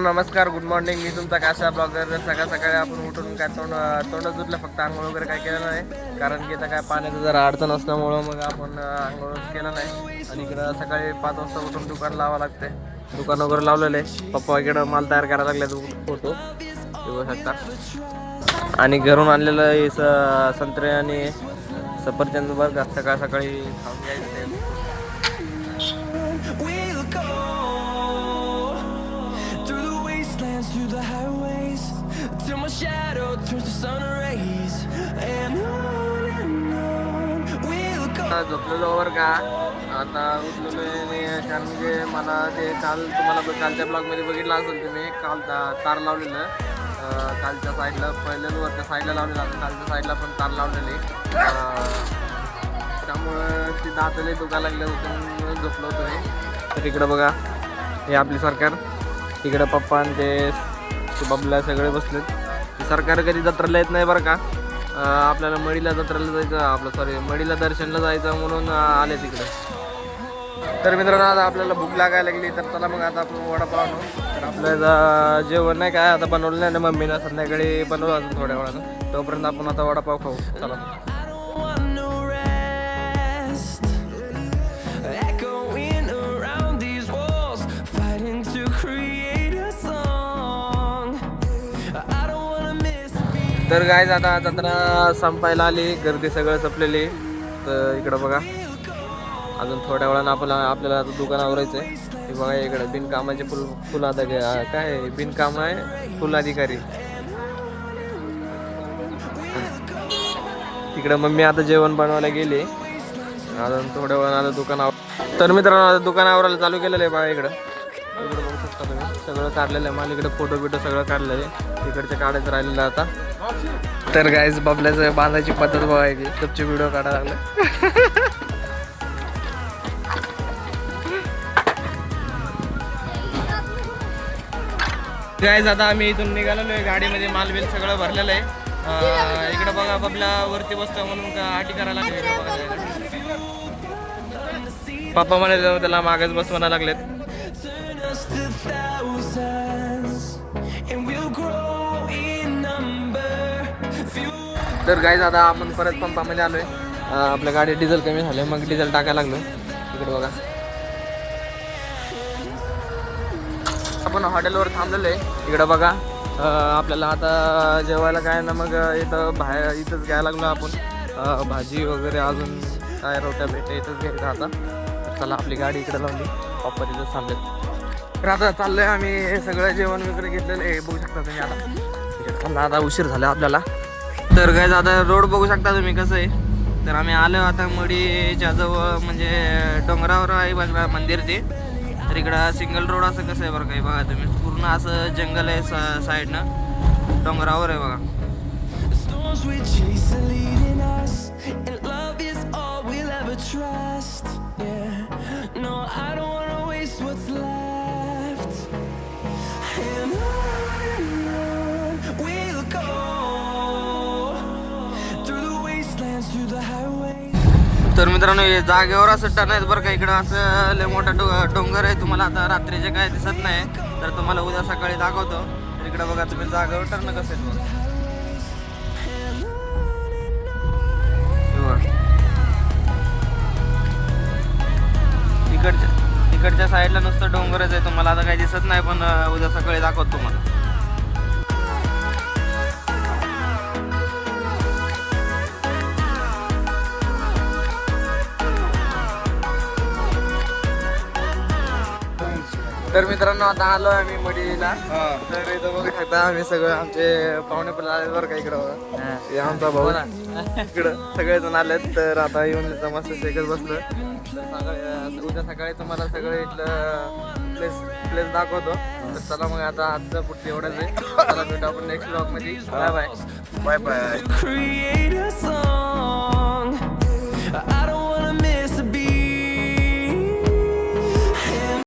नमस्कार good morning मी तुमचा काशा blogger. सकाळ सकाळी आपण उठून काय तोंड तोंड धुतलं फक्त आंघोळ वगैरे काय केलं नाही. कारण की आता काय पाण्याचं जरा अडचण असल्यामुळं मग आपण आंघोळ केलं नाही. आणि इकडं सकाळी पाच वाजता उठून दुकान लावावं लागते. दुकान वगैरे लावलेलं. आहे पप्पा इकडं माल तयार करायला लागले फोटो बघू शकता आणि घरून आणलेलं स संत्रे आणि सफरचंद बरं सकाळ सकाळी खाऊन घ्यायचं. झोपलेलो वर का? आता उठलेलो आहे मी कारण म्हणजे मला ते काल तुम्हाला कालच्या ब्लॉगमध्ये बघितलं असेल तुम्ही काल तार लावलेलं. कालच्या साईडला पहिल्या वरच्या साईडला लावलेलं आता कालच्या साईडला पण तार लावलेली. त्यामुळं ती दातले दुखा लागले होते झोपलो होतो मी. तर इकडं बघा हे आपली सरकार. तिकडं पप्पा आणि ते ते बबल्या सगळे बसलेत. सरकार कधी जत्राला येत नाही बरं का? आपल्याला मडीला जत्रेला जायचं आपलं सॉरी मडीला दर्शनला जायचं म्हणून आले तिकडे. तर मित्रांनो आता आपल्याला भूक लागायला लागली तर चला मग आता आपण वडापाव आणू. तर आपल्याला जेवण नाही काय आता बनवलं नाही ना मम्मीनं संध्याकाळी बनवलं अजून थोड्या वेळानं. तोपर्यंत आपण आता वडापाव खाऊ. चला तर काय आता जत्रा संपायला आली. गर्दी सगळं संपलेली. तर इकडं बघा. अजून थोड्या वेळानं आपल्याला आपल्याला आता दुकान आवरायचं आहे हे बघा इकडं. बिनकामाचे फुल फुल काय बिनकाम आहे. फुल अधिकारी तिकडं मम्मी आता जेवण बनवायला गेली. अजून थोड्या वेळानं आता दुकान आव तर मित्रांनो आता दुकान आवरायला चालू केलेलं आहे बघा इकडं. इकडं बघू शकता तुम्ही. सगळं काढलेलं आहे. मला इकडे फोटो बिटो सगळं काढलेलं आहे. इकडचे काढायचं राहिलेलं आता. तर गायज बबल्याचं बांधायची पद्धत बघायची. तुमचे व्हिडिओ काढायला लागले. गायज आता आम्ही इथून निघालेलो आहे. गाडीमध्ये मालबिल सगळं भरलेलं आहे. इकडं बघा बबला वरती बसतो म्हणून का आटी करायला लागले. पप्पा म्हणाले त्याला मागच बस म्हणायला लागलेत. तर गाईज आता आपण परत पंपामध्ये आलोय. आहे आपल्या गाडीत डिझेल कमी झालं मग डिझेल टाकायला लागलो. इकडे बघा. आपण हॉटेलवर थांबलेलो आहे इकडं बघा. आपल्याला आता जेवायला काय ना मग इथं बाहेर इथंच घ्यायला लागलो आपण. भाजी वगैरे अजून काय रोट्या भेटे इथंच घ्यायचं आता. चला आपली गाडी इकडे लावली. पप्पा तिथं थांबलेत. तर आता चाललोय आम्ही सगळं जेवण वगैरे घेतलेलं आहे. बघू शकता तुम्ही आता. चालला आता उशीर झाला आपल्याला. तर काय आता रोड बघू शकता तुम्ही कसं आहे. तर आम्ही आलो आता मडीच्या जवळ म्हणजे डोंगरावर आहे बघा मंदिर ते. तर इकडं सिंगल रोड असं कसं आहे बरं काही बघा तुम्ही. पूर्ण असं जंगल आहे सा साईडनं डोंगरावर आहे बघा. तर मित्रांनो हे जागेवर असं टन आहेत बरं का. इकडं असं लय मोठा डो डोंगर आहे. तुम्हाला आता रात्रीचे काय दिसत नाही तर तुम्हाला उद्या सकाळी दाखवतो. तर इकडं बघा तुम्ही जागेवर टर्न कसं आहे बघा. इकडच्या इकडच्या साईडला नुसतं डोंगरच आहे. तुम्हाला आता काही दिसत नाही पण उद्या सकाळी दाखवतो तुम्हाला. तर मित्रांनो आता आलो आम्ही मडीला. तर इथं बघू शकता आम्ही सगळं आमचे पाहुणे पण आले बरं का इकडं. हे. आमचा भाऊ. इकडं सगळेजण आलेत तर आता येऊन मस्त शेकत बसलो. उद्या सकाळी तुम्हाला सगळं इथलं प्लेस प्लेस दाखवतो. तर चला मग आता आजचं पुढचं एवढंच आहे. चला भेटू आपण नेक्स्ट ब्लॉगमध्ये. Bye bye bye bye